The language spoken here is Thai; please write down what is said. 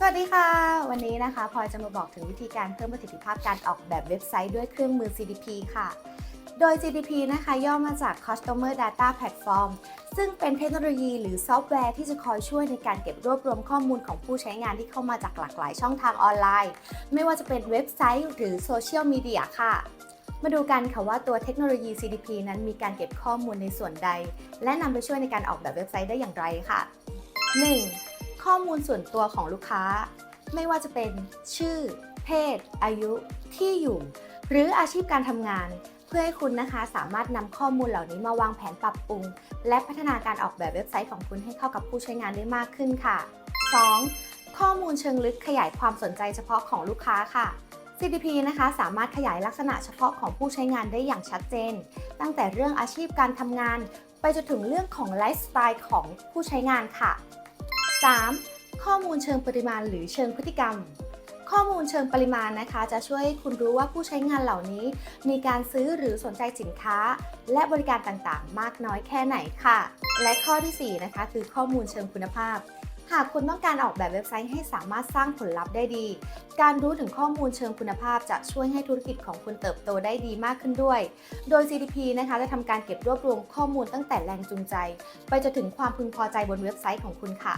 สวัสดีค่ะ วันนี้นะคะพลอยจะมาบอกถึงวิธีการเพิ่มประสิทธิภาพการออกแบบเว็บไซต์ด้วยเครื่องมือ CDP ค่ะ โดย CDP นะคะย่อมาจาก Customer Data Platform ซึ่งเป็นเทคโนโลยีหรือซอฟต์แวร์ที่จะคอยช่วยในการเก็บรวบรวมข้อมูลของผู้ใช้งานที่เข้ามาจากหลากหลายช่องทางออนไลน์ ไม่ว่าจะเป็นเว็บไซต์หรือโซเชียลมีเดียค่ะ มาดูกันค่ะว่าตัวเทคโนโลยี CDP นั้นมีการเก็บข้อมูลในส่วนใด และนำไปช่วยในการออกแบบเว็บไซต์ได้อย่างไรค่ะ 1. ข้อมูลส่วนตัวของลูกค้า ไม่ว่าจะเป็นชื่อ เพศ อายุ ที่อยู่ หรืออาชีพการทำงาน เพื่อให้คุณนะคะสามารถนำข้อมูลเหล่านี้มาวางแผนปรับปรุง และพัฒนาการออกแบบเว็บไซต์ของคุณให้เข้ากับผู้ใช้งานได้มากขึ้นค่ะ 2. ข้อมูลเชิงลึกขยายความสนใจเฉพาะของลูกค้าค่ะ CDP นะคะสามารถขยายลักษณะเฉพาะของผู้ใช้งานได้อย่างชัดเจน ตั้งแต่เรื่องอาชีพการทำงาน ไปจนถึงเรื่องของไลฟ์สไตล์ของผู้ใช้งานค่ะ 3. ข้อมูลเชิงปริมาณหรือเชิงพฤติกรรม ข้อมูลเชิงปริมาณนะคะ จะช่วยให้คุณรู้ว่าผู้ใช้งานเหล่านี้ มีการซื้อหรือสนใจสินค้า และบริการต่างๆ มากน้อยแค่ไหนค่ะ และข้อทีสี่ 4 นะคะ คือข้อมูลเชิงคุณภาพหากคุณต้องการออกแบบเว็บไซต์ให้สามารถสร้างผลลัพธ์ได้ดี การรู้ถึงข้อมูลเชิงคุณภาพจะช่วยให้ธุรกิจของคุณเติบโตได้ดีมากขึ้นด้วย โดย CDP นะคะจะทำการเก็บรวบรวมข้อมูลตั้งแต่แรงจูงใจ ไปจนถึงความพึงพอใจบนเว็บไซต์ของคุณค่ะ